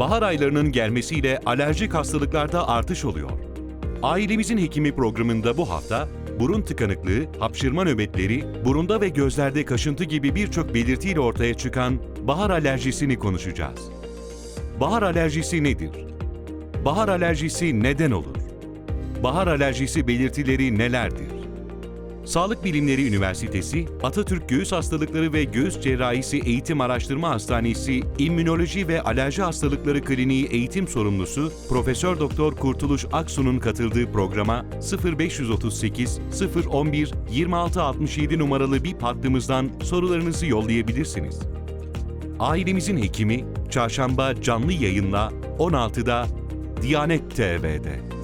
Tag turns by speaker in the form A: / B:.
A: Bahar aylarının gelmesiyle alerjik hastalıklarda artış oluyor. Ailemizin Hekimi programında bu hafta burun tıkanıklığı, hapşırma nöbetleri, burunda ve gözlerde kaşıntı gibi birçok belirtiyle ortaya çıkan bahar alerjisini konuşacağız. Bahar alerjisi nedir? Bahar alerjisi neden olur? Bahar alerjisi belirtileri nelerdir? Sağlık Bilimleri Üniversitesi, Atatürk Göğüs Hastalıkları ve Göğüs Cerrahisi Eğitim Araştırma Hastanesi İmmünoloji ve Alerji Hastalıkları Kliniği eğitim sorumlusu Profesör Doktor Kurtuluş Aksu'nun katıldığı programa 0538 011 2667 numaralı bir hattımızdan sorularınızı yollayabilirsiniz. Ailemizin Hekimi Çarşamba canlı yayınla 16'da Diyanet TV'de.